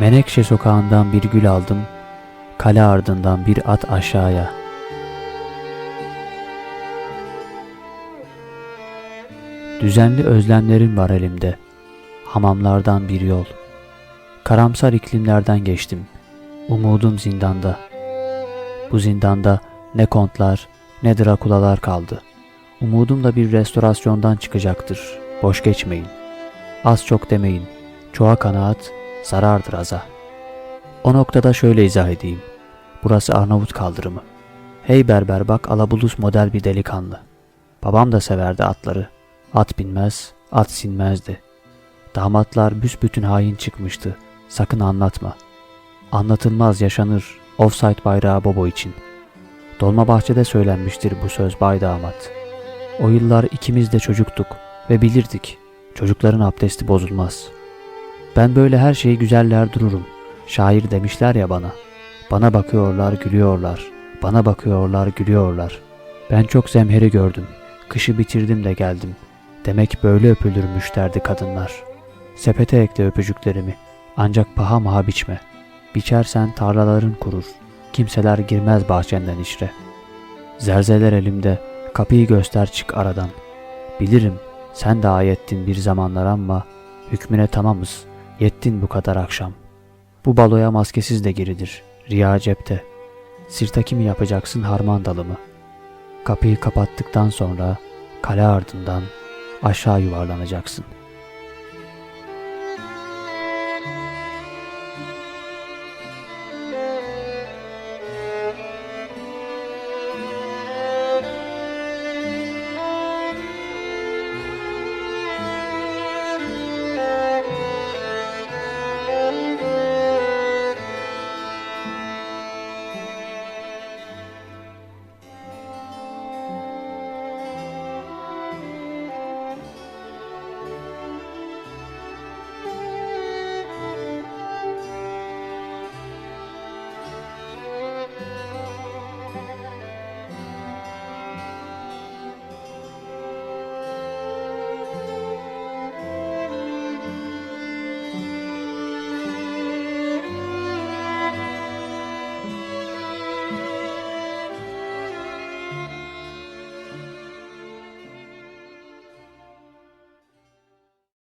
Menekşe sokağından bir gül aldım, kale ardından bir at aşağıya. Düzenli özlemlerim var elimde, hamamlardan bir yol. Karamsar iklimlerden geçtim, umudum zindanda. Bu zindanda ne kontlar ne drakulalar kaldı. Umudum da bir restorasyondan çıkacaktır, boş geçmeyin. Az çok demeyin, çoğa kanaat, zarardır aza. O noktada şöyle izah edeyim. Burası Arnavut kaldırımı. Hey berber bak alabulus model bir delikanlı. Babam da severdi atları. At binmez, at sinmezdi. Damatlar büsbütün hain çıkmıştı. Sakın anlatma. Anlatılmaz yaşanır offside bayrağı Bobo için. Dolmabahçe'de söylenmiştir bu söz bay damat. O yıllar ikimiz de çocuktuk ve bilirdik. Çocukların abdesti bozulmaz. Ben böyle her şeyi güzeller dururum. Şair demişler ya bana. Bana bakıyorlar gülüyorlar. Bana bakıyorlar gülüyorlar. Ben çok zemheri gördüm. Kışı bitirdim de geldim. Demek böyle öpülürmüş derdi kadınlar. Sepete ekle öpücüklerimi. Ancak paha maha biçme. Biçersen tarlaların kurur. Kimseler girmez bahçenden içre. Zerzeler elimde. Kapıyı göster çık aradan. Bilirim sen de ayettin bir zamanlar ama hükmüne tamamız. Yettin bu kadar akşam. Bu baloya maskesiz de girilir. Riya cepte. Sirtaki mi yapacaksın harman dalı? Kapıyı kapattıktan sonra kale ardından aşağı yuvarlanacaksın.''